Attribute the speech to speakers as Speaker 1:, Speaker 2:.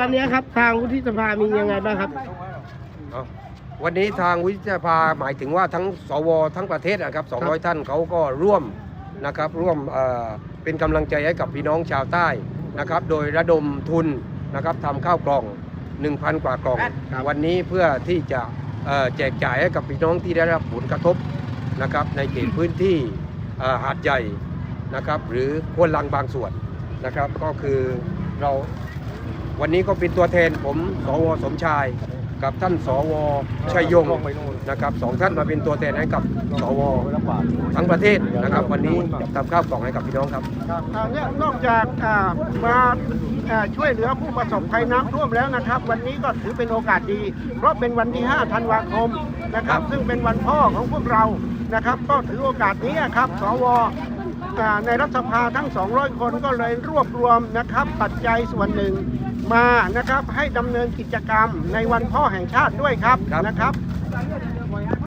Speaker 1: วันนี้ครับทางวุฒิสภามียังไงบ้างครับ
Speaker 2: เอาวันนี้ทางวิทยาภาหมายถึงว่าทั้งสวทั้งประเทศนะครับ 200 ท่านเขาก็ร่วมนะครับร่วมเอ่อเป็นกำลังใจให้กับพี่น้องชาวใต้นะครับ โดยระดมทุนนะครับทำข้าวกล่อง 1,000 กว่ากล่อง
Speaker 1: ครับ
Speaker 2: วันนี้เพื่อที่จะเอ่อแจกจ่ายให้กับพี่น้องที่ได้รับผลกระทบนะครับในเขตพื้นที่เอ่อหาดใหญ่นะครับ หรือควนลังบางส่วนนะครับ ก็คือเรา วันนี้ก็เป็นตัวแทนผมสวสมชาย กับท่านสวชัยยงนะครับสองท่านมาเป็นตัวแทนให้กับสวทั้งประเทศนะครับ วันนี้ทำข้าวกล่องให้กับพี่น้องครับ
Speaker 1: ครับอ่าเนี่ยนอกจากอ่ามาอ่าช่วยเหลือผู้ประสบภัยน้ำท่วมแล้วนะครับ วันนี้ก็ถือเป็นโอกาสดี เพราะเป็นวันที่ 5 ธันวาคมนะครับ ซึ่งเป็นวันพ่อของพวกเรานะครับ ก็ถือโอกาสนี้ครับสวอ่าในรัฐสภาทั้ง 200 คนก็เลยรวบรวมนะครับ ปัจจัยส่วนหนึ่ง มานะครับให้ดำเนินกิจกรรมในวันพ่อแห่งชาติด้วยครับ
Speaker 2: ครับ
Speaker 1: นะครับ